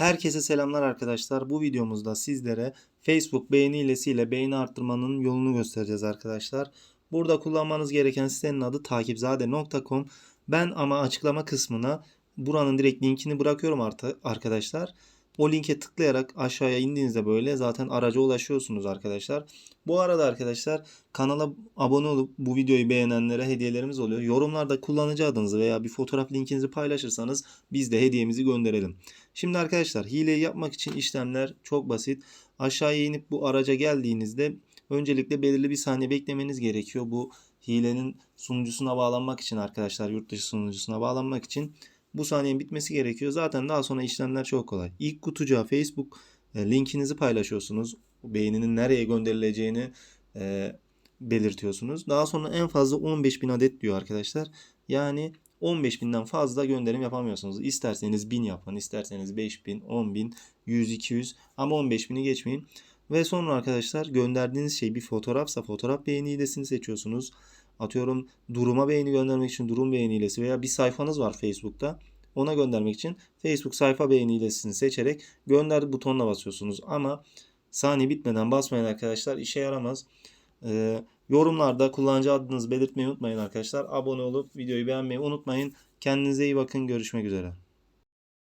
Herkese selamlar arkadaşlar. Bu videomuzda sizlere Facebook beğeni hilesiyle beğeni arttırmanın yolunu göstereceğiz arkadaşlar. Burada kullanmanız gereken sitenin adı takipzade.com. Ben ama açıklama kısmına buranın direkt linkini bırakıyorum artık arkadaşlar. O linke tıklayarak aşağıya indiğinizde böyle zaten araca ulaşıyorsunuz arkadaşlar. Bu arada arkadaşlar kanala abone olup bu videoyu beğenenlere hediyelerimiz oluyor. Yorumlarda kullanıcı adınızı veya bir fotoğraf linkinizi paylaşırsanız biz de hediyemizi gönderelim. Şimdi arkadaşlar hileyi yapmak için işlemler çok basit. Aşağıya inip bu araca geldiğinizde öncelikle belirli bir saniye beklemeniz gerekiyor. Bu hilenin sunucusuna bağlanmak için arkadaşlar yurt dışı sunucusuna bağlanmak için bu saniyenin bitmesi gerekiyor. Zaten daha sonra işlemler çok kolay. İlk kutucuğa Facebook e, linkinizi paylaşıyorsunuz. Beğeninin nereye gönderileceğini e, belirtiyorsunuz. Daha sonra en fazla 15.000 adet diyor arkadaşlar. Yani 15.000'den fazla gönderim yapamıyorsunuz. İsterseniz 1000 yapın, isterseniz 5000, 10.000, 100, 200 ama 15.000'i geçmeyin. Ve sonra arkadaşlar gönderdiğiniz şey bir fotoğrafsa fotoğraf beğeni hilesini seçiyorsunuz. Atıyorum duruma beğeni göndermek için durum beğeni hilesi veya bir sayfanız var Facebook'ta. Ona göndermek için Facebook sayfa beğeni hilesini seçerek gönder butonuna basıyorsunuz. Ama saniye bitmeden basmayın arkadaşlar işe yaramaz. Ee, yorumlarda kullanıcı adınızı belirtmeyi unutmayın arkadaşlar. Abone olup videoyu beğenmeyi unutmayın. Kendinize iyi bakın. Görüşmek üzere.